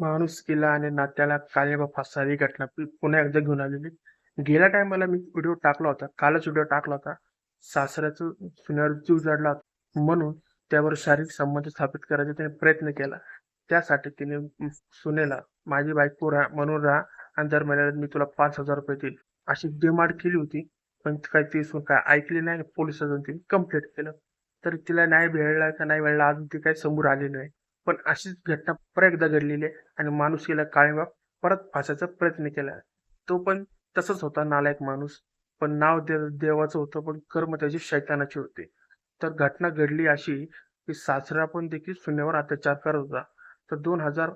माणुसकीला आणि नात्याला काळिमा सारी घटना पुन्हा एकदा घेऊन आलेली. गेल्या टायमाला मी व्हिडिओ टाकला होता कालच व्हिडिओ टाकला होता. सासऱ्याचं सुन्यावर जीव जडला होता. म्हणून त्यावर शारीरिक संबंध स्थापित करायचा त्याने प्रयत्न केला. त्यासाठी तिने सुनेला माझी बायको राहा म्हणून राहा आणि दर महिन्याला मी तुला पाच हजार रुपये देईल अशी डिमांड केली होती पण काय ती काय ऐकली नाही पोलिसांनी अजून तिने कंप्लेंट केलं. तर तिला न्याय मिळाला का नाही मिळाला अजून ती काही समोर आली नाही. पण अशीच घटना परत एकदा घडलेली आहे आणि माणूस गेला काळीमा परत फासायचा प्रयत्न केला. तो पण तसंच होता नालायक माणूस. पण नाव दे देवाचं होतं पण कर्म त्याची शैतानाची होते. तर घटना घडली अशी की सासरा पण देखील सुन्यावर अत्याचार करत होता. तर दोन हजार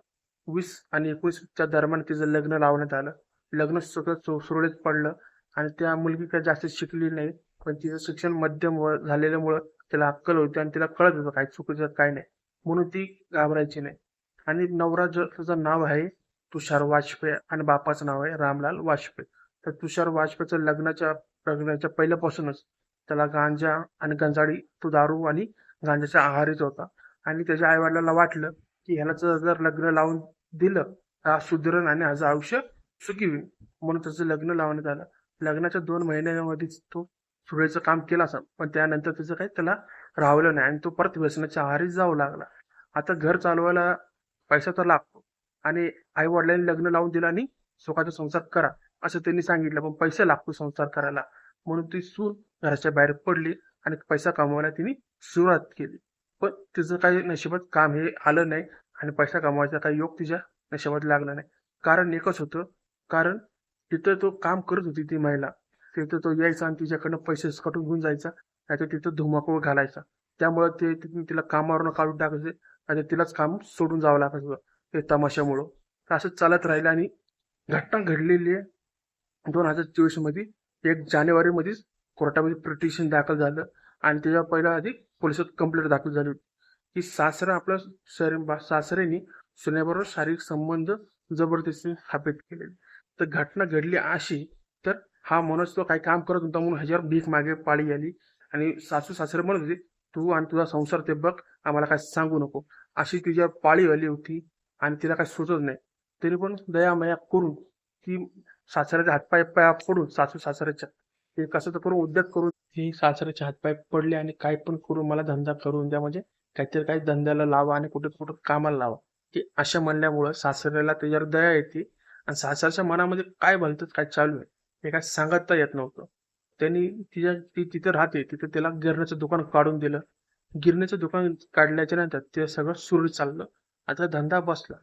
वीस आणि एकवीसच्या दरम्यान तिचं लग्न लावण्यात आलं. लग्न सगळं सु- सुरळीत पडलं आणि त्या मुलगी काय जास्त शिकली नाही पण तिचं शिक्षण मध्यम व- झालेल्यामुळं तिला अक्कल होती आणि तिला कळत होतं काय चुकीचं काय नाही. म्हणून ती घाबरायची नाही. आणि नवरा ज- त्याचं नाव आहे तुषार वाजपेयी आणि बापाचं नाव आहे रामलाल वाजपेयी. तर तुषार वाजपेयीचं लग्नाच्या लग्नाच्या पहिल्यापासूनच त्याला गांजा आणि गंजाडी तो दारू आणि गांजाच्या आहारीच होता. आणि त्याच्या आईवडिलाला वाटलं की ह्याला जर जर लग्न लावून दिलं तर हा सुधरण आणि ह्याचं आयुष्य सुखी होईल. म्हणून त्याचं लग्न लावण्यात आलं. लग्नाच्या दोन महिन्यामध्येच तो सुरेचं काम केला असं. पण त्यानंतर त्याचं काही त्याला राहवलं नाही आणि तो परत व्यसनाच्या आहारी जाऊ लागला. आता घर चालवायला पैसा तर लागतो. आणि आई वडिलांनी लग्न लावून दिलं आणि सुखाचा संसार करा असं त्यांनी सांगितलं. पण पैसा लागतो संसार करायला. म्हणून ती सून घराच्या बाहेर पडली आणि पैसा कमवायला तिने सुरुवात केली. पण तिचं काही नशिबात काम हे आलं नाही आणि पैसा कमवायचा काही योग तिच्या नशिबात लागला नाही. कारण एकच होतं. कारण तिथं तो काम करत होती ती महिला. तिथं तो यायचा आणि तिच्याकडनं पैसे कटून घेऊन जायचा. नाहीतर तिथं धुमाकूळ घालायचा. त्यामुळे ते तिला कामावरून काढून टाकायचे. आणि तिलाच काम सोडून जावं लागायचं. ते तमाशामुळं. तर असं चालत राहिलं आणि घटना घडलेली आहे. दोन हजार चोवीसमध्ये एक जानेवारीमध्येच कोर्टामध्ये पिटिशन दाखल झालं आणि त्याच्या पहिला आधी पोलिसात कंप्लेंट दाखल झाली होती. की सासरा आपल्या सर सासऱ्याने सुनेबरोबर शारीरिक संबंध जबरदस्ती स्थापित केले तर घटना घडली अशी तर हा माणूस तो काही काम करत होता म्हणून ह्याच्यावर भीक मागे पाळी आली. आणि सासू सासरे म्हणत होते तू आणि तुझा संसार ते बघ आम्हाला काय सांगू नको. अशी तिच्या पाळी आली होती आणि तिला काही सुचत नाही. तरी पण दयामया करून ती सासऱ्याच्या हातपाय पाया पडून सासू सासऱ्याच्या ते कसं तर करून उद्योग करून ती सासऱ्याच्या हातपाय पडले आणि काय पण करून मला धंदा करून द्या म्हणजे काहीतरी काही धंद्याला लावा आणि कुठे कुठं कामाला लावा. ते अशा म्हणल्यामुळं सासऱ्याला त्याच्यावर दया येते आणि सासऱ्याच्या मनामध्ये काय भलतं काय चालू आहे हे काय सांगता येत नव्हतं. त्यांनी तिच्या ती तिथे राहते तिथे त्याला गिरण्याचं दुकान काढून दिलं. गिरण्याचं दुकान काढल्याच्या नंतर ते सगळं सुरू चाललं. आता धंदा बसला.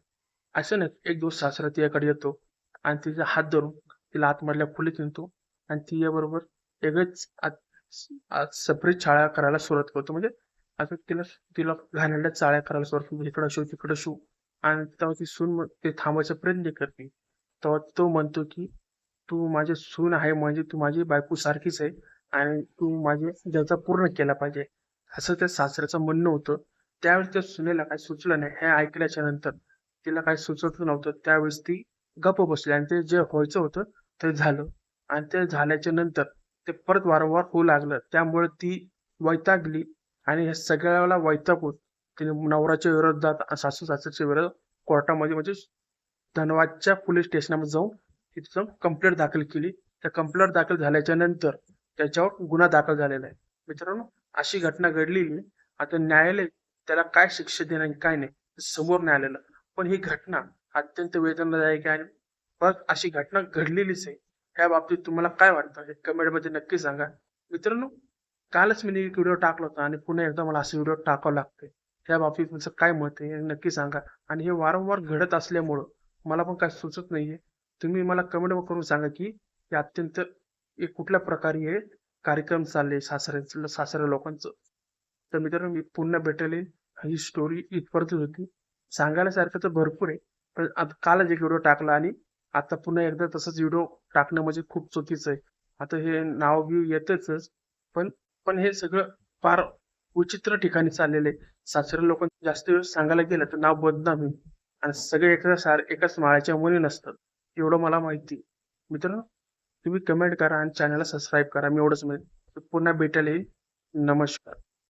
असं नाही एक दिवस सासरा तिच्याकडे येतो आणि तिचा हात धरून तिला आतमधल्या खोलीत नेतो आणि तिच्याबरोबर एकच सपरेट छाळ्या करायला सुरुवात करतो. म्हणजे आता तिला तिला घाणेरड्या चाळ्या करायला सुरुवात करतो. इकडं शिव तिकडं शिव आणि तेव्हा ती सून ते थांबायचा प्रयत्न करते. तेव्हा तो म्हणतो की तू माझे सून आहे म्हणजे तू माझी बायको सारखीच आहे आणि तू माझे ज्याचा पूर्ण केला पाहिजे. असं त्या सासऱ्याचं म्हणणं होतं. त्यावेळेस त्या सुनेला काही सुचलं नाही. हे ऐकल्याच्या नंतर तिला काही सुचत नव्हतं. त्यावेळेस ती गप्प बसली आणि ते जे व्हायचं होतं ते झालं. आणि ते झाल्याच्यानंतर ते परत वारंवार होऊ लागलं. त्यामुळे ती वैतागली आणि हे सगळ्याला वैतागून तिने नवराच्या विरोधात सासू सासऱ्याच्या विरोधात कोर्टामध्ये म्हणजे धनवादच्या पोलीस स्टेशनमध्ये जाऊन तिथं कंप्लेंट दाखल केली. त्या कंप्लेंट दाखल झाल्याच्यानंतर त्याच्यावर गुन्हा दाखल झालेला आहे. मित्रांनो अशी घटना घडलेली आता न्यायालय त्याला काय शिक्षा देणार काय नाही समोर नाही आलेलं पण ही घटना अत्यंत वेदनादायक आहे. आणि परत अशी घटना घडलेलीच आहे. ह्या बाबतीत तुम्हाला काय वाटतं? हे कमेंटमध्ये नक्की सांगा. मित्रांनो कालच मी एक व्हिडिओ टाकला होता आणि पुन्हा एकदा मला असं व्हिडिओ टाकावं लागतंय. त्या बाबतीत तुमचं काय मत आहे हे नक्की सांगा. आणि हे वारंवार घडत असल्यामुळं मला पण काय सुचत नाहीये. तुम्ही मला कमेंट करून सांगा की हे अत्यंत हे कुठल्या प्रकारे हे कार्यक्रम चालले सासऱ्यांचं सासऱ्या लोकांचं. तर मित्रांनो मी पुन्हा भेटले ही स्टोरी इथपर्यंत होती. सांगायला सारखं तर भरपूर आहे. पण आता कालच एक व्हिडिओ टाकला आणि आता पुन्हा एकदा तसंच व्हिडिओ टाकणं म्हणजे खूप चुकीचं आहे. आता हे नाव व्यू येतच पण पण हे सगळं फार विचित्र ठिकाणी चाललेलं आहे. सासऱ्या लोकांचं जास्त वेळ सांगायला गेलं तर नाव बदनाम. आणि सगळे एका सार एकाच माळ्याच्या मुली नसतात. एवढं मला माहिती मित्रांनो तुम्ही कमेंट करा आणि चॅनलला सबस्क्राईब करा. मी एवढंच म्हणेन. पुन्हा भेटेल येईल नमस्कार.